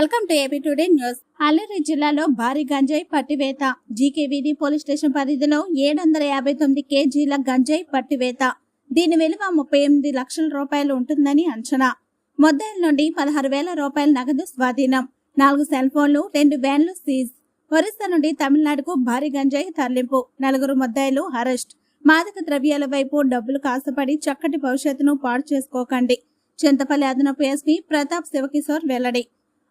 Welcome to AP today news. Alluri జిల్లాలో భారీ గంజాయి పట్టివేత. జీకేవీడి పోలీస్ స్టేషన్ పరిధిలో ఏడు వందల యాభై తొమ్మిది కేజీల గంజాయి పట్టివేత. దీని విలువ ముప్పై ఎనిమిది లక్షల రూపాయలు ఉంటుందని అంచనా. మొద్దాయిల నుండి పదహారు వేల రూపాయల నగదు స్వాధీనం. నాలుగు సెల్ ఫోన్లు రెండు వ్యాన్లు సీజ్. ఒరిస్సా నుండి తమిళనాడుకు భారీ గంజాయి తరలింపు. నలుగురు ముద్దాయిలు అరెస్ట్. మాదక ద్రవ్యాల వైపు డబ్బులు కాసపడి చక్కటి భవిష్యత్తును పాడు చేసుకోకండి. చింతపల్లి అదనపు ఎస్పీ ప్రతాప్ శివకిషోర్ వెల్లడి.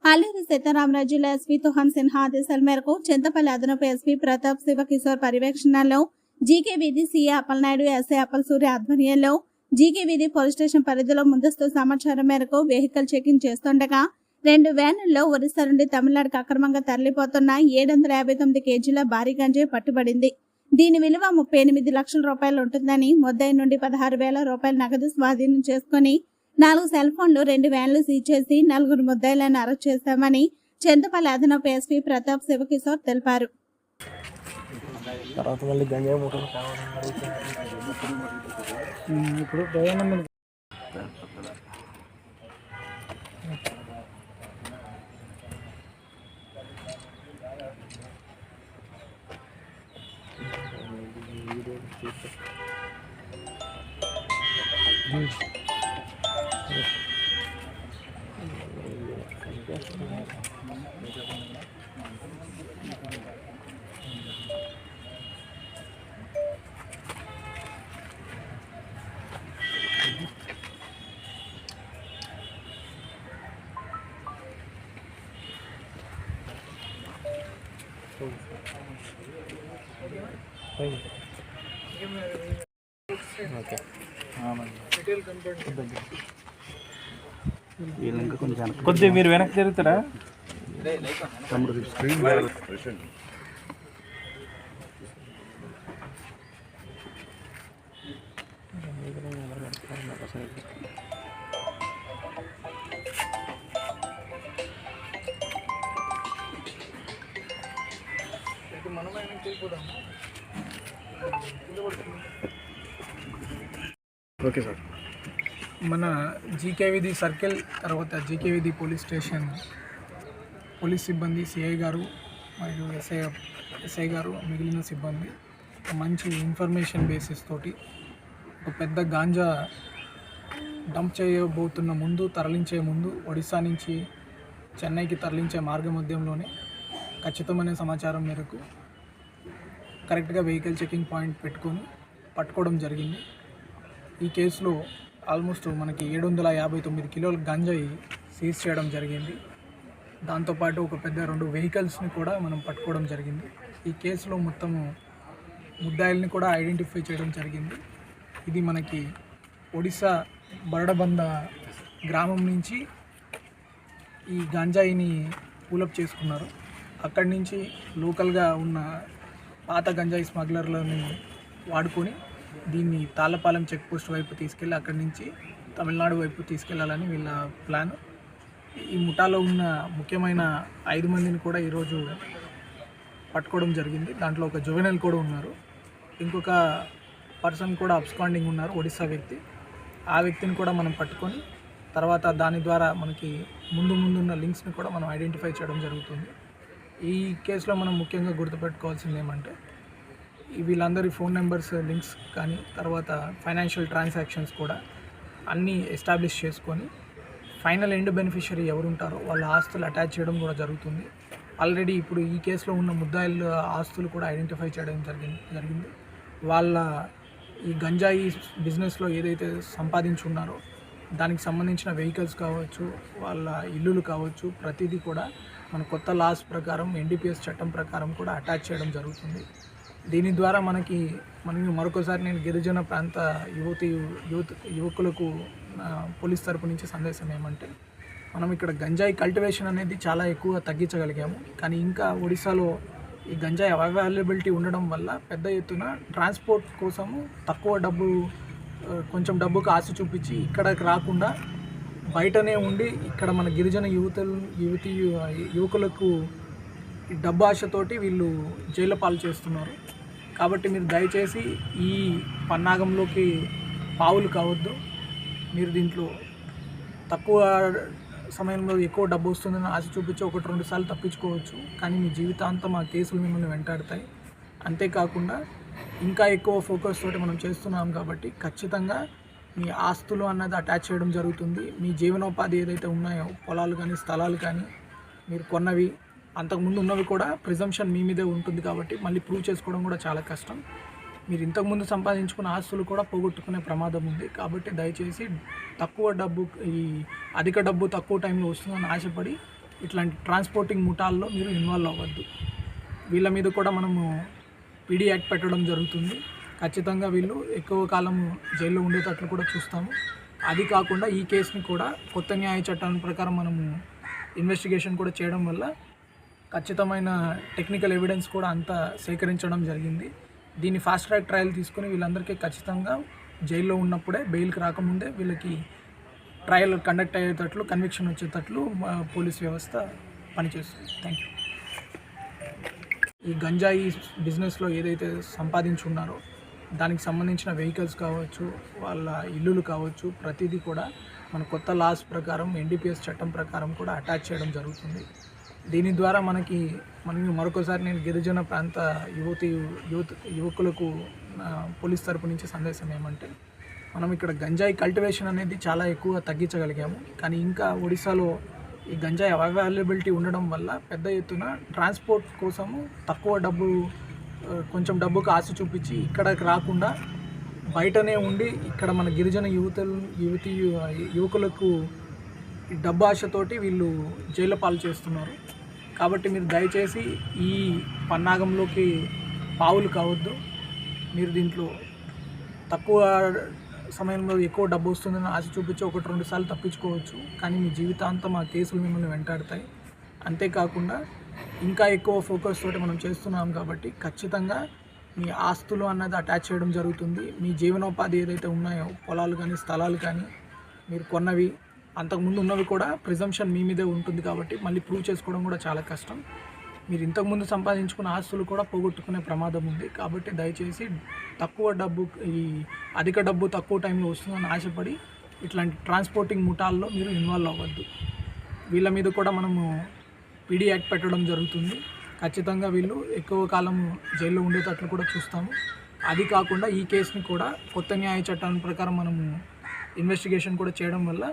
అల్లూరి సీతారామరాజు జిల్లా ఎస్పీ తుహాన్ సిన్హా ఆదేశాల మేరకు చింతపల్లి అదనపు ఎస్పీ ప్రతాప్ శివకిషోర్ పర్యవేక్షణలో GK Veedhi CA Appalanaidu SI Appala Surya ఆధ్వర్యంలో జీకే వీధి పోలీస్ స్టేషన్ పరిధిలో ముందస్తు సమాచారం మేరకు వెహికల్ చెకింగ్ చేస్తుండగా రెండు వ్యానుల్లో ఒరిస్సా నుండి తమిళనాడుకు అక్రమంగా తరలిపోతున్న ఏడు వందల యాభై తొమ్మిది కేజీల భారీ గంజాయి పట్టుబడింది. దీని విలువ ముప్పై ఎనిమిది లక్షల రూపాయలు ఉంటుందని మొద్దాయి నుండి పదహారు వేల రూపాయల నగదు స్వాధీనం చేసుకుని నాలుగు సెల్ ఫోన్లు రెండు వ్యాన్లు సీజ్ చేసి నలుగురు ముద్దాయిలను అరెస్ట్ చేశామని చింతపల్లి అదనపు ఎస్పీ ప్రతాప్ శివకిషోర్ తెలిపారు తర్వాత మళ్ళీ గంజాయి మూటలు కావాలని అడుగుతున్నారు. ఉమ్, ఇప్పుడు దయానందన్ ఓకే కొంచెం కొద్దిగా మీరు వెనక్కి జరుగుతారా? Okay sir. మన జీకేవిధి సర్కిల్ తర్వాత జీకేవిధి పోలీస్ స్టేషన్ పోలీస్ సిబ్బంది సిఐ గారు మరియు ఎస్ఐ ఎస్ఐ గారు మిగిలిన సిబ్బంది ఒక మంచి ఇన్ఫర్మేషన్ బేసిస్ తోటి ఒక పెద్ద గాంజా డంప్ చేయబోతున్న ముందు తరలించే ముందు ఒడిశా నుంచి చెన్నైకి తరలించే మార్గ మధ్యంలోనే ఖచ్చితమైన సమాచారం మేరకు కరెక్ట్గా వెహికల్ చెకింగ్ పాయింట్ పెట్టుకొని పట్టుకోవడం జరిగింది. ఈ కేసులో ఆల్మోస్ట్ మనకి ఏడు వందల యాభై తొమ్మిది కిలోల గంజాయి సీజ్ చేయడం జరిగింది. దాంతోపాటు ఒక పెద్ద రెండు వెహికల్స్ని కూడా మనం పట్టుకోవడం జరిగింది. ఈ కేసులో మొత్తము ముద్దాయిల్ని కూడా ఐడెంటిఫై చేయడం జరిగింది. ఇది మనకి ఒడిశా బరడబంద గ్రామం నుంచి ఈ గంజాయిని పూలప్ చేసుకున్నారు. అక్కడి నుంచి లోకల్గా ఉన్న పాత గంజాయి స్మగ్లర్లని వాడుకొని దీన్ని తాళ్ళపాలెం చెక్ పోస్ట్ వైపు తీసుకెళ్ళి అక్కడి నుంచి తమిళనాడు వైపు తీసుకెళ్ళాలని వీళ్ళ ప్లాన్. ఈ ముఠాలో ఉన్న ముఖ్యమైన ఐదు మందిని కూడా ఈరోజు పట్టుకోవడం జరిగింది. దాంట్లో ఒక జువెనల్ కూడా ఉన్నారు. ఇంకొక పర్సన్ కూడా అబ్స్కాండింగ్ ఉన్నారు ఒడిస్సా వ్యక్తి. ఆ వ్యక్తిని కూడా మనం పట్టుకొని తర్వాత దాని ద్వారా మనకి ముందు ముందున్న లింక్స్ని కూడా మనం ఐడెంటిఫై చేయడం జరుగుతుంది. ఈ కేసులో మనం ముఖ్యంగా గుర్తుపెట్టుకోవాల్సింది ఏమంటే వీళ్ళందరి ఫోన్ నెంబర్స్ లింక్స్ కానీ తర్వాత ఫైనాన్షియల్ ట్రాన్సాక్షన్స్ కూడా అన్నీ ఎస్టాబ్లిష్ చేసుకొని ఫైనల్ ఎండ్ బెనిఫిషరీ ఎవరుంటారో వాళ్ళ ఆస్తులు అటాచ్ చేయడం కూడా జరుగుతుంది. ఆల్రెడీ ఇప్పుడు ఈ కేసులో ఉన్న ముద్దాయిల ఆస్తులు కూడా ఐడెంటిఫై చేయడం జరిగింది జరిగింది. వాళ్ళ ఈ గంజాయి బిజినెస్లో ఏదైతే సంపాదించున్నారో దానికి సంబంధించిన వెహికల్స్ కావచ్చు వాళ్ళ ఇల్లులు కావచ్చు ప్రతిదీ కూడా మన కొత్త లాస్ ప్రకారం ఎన్డీపీఎస్ చట్టం ప్రకారం కూడా అటాచ్ చేయడం జరుగుతుంది. దీని ద్వారా మనకి మనం మరొకసారి నేను గిరిజన ప్రాంత యువతి యువత యువకులకు పోలీస్ తరపు నుంచి సందేశం ఏమంటే మనం ఇక్కడ గంజాయి కల్టివేషన్ అనేది చాలా ఎక్కువ తగ్గించగలిగాము. కానీ ఇంకా ఒడిశాలో ఈ గంజాయి అవైలబిలిటీ ఉండడం వల్ల పెద్ద ఎత్తున ట్రాన్స్పోర్ట్ కోసము తక్కువ డబ్బు కొంచెం డబ్బుకు ఆశ చూపించి ఇక్కడికి రాకుండా బయటనే ఉండి ఇక్కడ మన గిరిజన యువతలు యువతి యువకులకు ఈ డబ్బు ఆశతోటి వీళ్ళు జైలు పాలు చేస్తున్నారు. కాబట్టి మీరు దయచేసి ఈ పన్నాగంలోకి పావులు కావద్దు. మీరు దీంట్లో తక్కువ సమయంలో ఎక్కువ డబ్బు వస్తుందని ఆశ చూపించి ఒకటి రెండు సార్లు తప్పించుకోవచ్చు. కానీ మీ జీవితాంతం ఆ కేసులు మిమ్మల్ని వెంటాడతాయి. అంతేకాకుండా ఇంకా ఎక్కువ ఫోకస్ తోటి మనం చేస్తున్నాం కాబట్టి ఖచ్చితంగా మీ ఆస్తులు అన్నది అటాచ్ చేయడం జరుగుతుంది. మీ జీవనోపాధి ఏదైతే ఉన్నాయో పొలాలు కానీ స్థలాలు కానీ మీరు కొన్నవి అంతకుముందు ఉన్నవి కూడా ప్రిజంప్షన్ మీ మీదే ఉంటుంది కాబట్టి మళ్ళీ ప్రూవ్ చేసుకోవడం కూడా చాలా కష్టం. మీరు ఇంతకుముందు సంపాదించుకున్న ఆస్తులు కూడా పోగొట్టుకునే ప్రమాదం ఉంది. కాబట్టి దయచేసి తక్కువ డబ్బు ఈ అధిక డబ్బు తక్కువ టైంలో వస్తుందని ఆశపడి ఇట్లాంటి ట్రాన్స్పోర్టింగ్ ముఠాల్లో మీరు ఇన్వాల్వ్ అవ్వద్దు. వీళ్ళ మీద కూడా మనము పీడీ యాక్ట్ పెట్టడం జరుగుతుంది. ఖచ్చితంగా వీళ్ళు ఎక్కువ కాలం జైల్లో ఉండేటట్లు కూడా చూస్తాము. అది కాకుండా ఈ కేసుని కూడా కొత్త న్యాయ చట్టం ప్రకారం మనము ఇన్వెస్టిగేషన్ కూడా చేయడం వల్ల ఖచ్చితమైన టెక్నికల్ ఎవిడెన్స్ కూడా అంతా సేకరించడం జరిగింది. దీన్ని ఫాస్ట్ ట్రాక్ ట్రయల్ తీసుకుని వీళ్ళందరికీ ఖచ్చితంగా జైల్లో ఉన్నప్పుడే బెయిల్కి రాకముందే వీళ్ళకి ట్రయల్ కండక్ట్ అయ్యేటట్లు కన్విక్షన్ వచ్చేటట్లు పోలీస్ వ్యవస్థ పనిచేస్తుంది. థ్యాంక్ యూ ఈ గంజాయి బిజినెస్లో ఏదైతే సంపాదించున్నారో దానికి సంబంధించిన వెహికల్స్ కావచ్చు వాళ్ళ ఇల్లులు కావచ్చు ప్రతిదీ కూడా మన కొత్త లాస్ ప్రకారం ఎన్డీపీఎస్ చట్టం ప్రకారం కూడా అటాచ్ చేయడం జరుగుతుంది. దీని ద్వారా మనకి మనం మరొకసారి నేను గిరిజన ప్రాంత యువతి యువత యువకులకు పోలీస్ తరపు నుంచి సందేశం ఏమంటే మనం ఇక్కడ గంజాయి కల్టివేషన్ అనేది చాలా ఎక్కువ తగ్గించగలిగాము. కానీ ఇంకా ఒడిశాలో ఈ గంజాయి అవైలబిలిటీ ఉండడం వల్ల పెద్ద ఎత్తున ట్రాన్స్పోర్ట్ కోసము తక్కువ డబ్బు కొంచెం డబ్బుకు ఆశ చూపించి ఇక్కడికి రాకుండా బయటనే ఉండి ఇక్కడ మన గిరిజన యువతలు యువతి యువకులకు డబ్బు ఆశతోటి వీళ్ళు జైలు పాలు చేస్తున్నారు. కాబట్టి మీరు దయచేసి ఈ పన్నాగంలోకి పావులు కావద్దు. మీరు దీంట్లో తక్కువ సమయంలో ఎక్కువ డబ్బు వస్తుందని ఆశ చూపించి ఒకటి రెండు సార్లు తప్పించుకోవచ్చు. కానీ మీ జీవితాంతం ఆ కేసులు మిమ్మల్ని వెంటాడతాయి. అంతేకాకుండా ఇంకా ఎక్కువ ఫోకస్ తోటి మనం చేస్తున్నాం కాబట్టి ఖచ్చితంగా మీ ఆస్తులు అన్నది అటాచ్ చేయడం జరుగుతుంది. మీ జీవనోపాధి ఏదైతే ఉన్నాయో పొలాలు కానీ స్థలాలు కానీ మీరు కొన్నవి అంతకుముందు ఉన్నవి కూడా ప్రిజంప్షన్ మీ మీదే ఉంటుంది కాబట్టి మళ్ళీ ప్రూవ్ చేసుకోవడం కూడా చాలా కష్టం. మీరు ఇంతకుముందు సంపాదించుకున్న ఆస్తులు కూడా పోగొట్టుకునే ప్రమాదం ఉంది. కాబట్టి దయచేసి తక్కువ డబ్బు ఈ అధిక డబ్బు తక్కువ టైంలో వస్తుందని ఆశపడి ఇట్లాంటి ట్రాన్స్పోర్టింగ్ ముఠాల్లో మీరు ఇన్వాల్వ్ అవ్వద్దు. వీళ్ళ మీద కూడా మనము పీడీ యాక్ట్ పెట్టడం జరుగుతుంది. ఖచ్చితంగా వీళ్ళు ఎక్కువ కాలం జైల్లో ఉండేటట్లు కూడా చూస్తాము. అది కాకుండా ఈ కేసుని కూడా కొత్త న్యాయ చట్టం ప్రకారం మనము ఇన్వెస్టిగేషన్ కూడా చేయడం వల్ల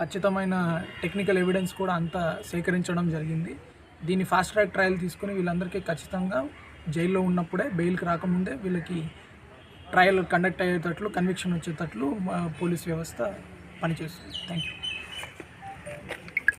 ఖచ్చితమైన టెక్నికల్ ఎవిడెన్స్ కూడా అంతా సేకరించడం జరిగింది. దీన్ని ఫాస్ట్ ట్రాక్ ట్రయల్ తీసుకుని వీళ్ళందరికీ ఖచ్చితంగా జైల్లో ఉన్నప్పుడే బెయిల్కి రాకముందే వీళ్ళకి ట్రయల్ కండక్ట్ అయ్యేటట్లు కన్విక్షన్ వచ్చేటట్లు పోలీస్ వ్యవస్థ పనిచేస్తుంది. Thank you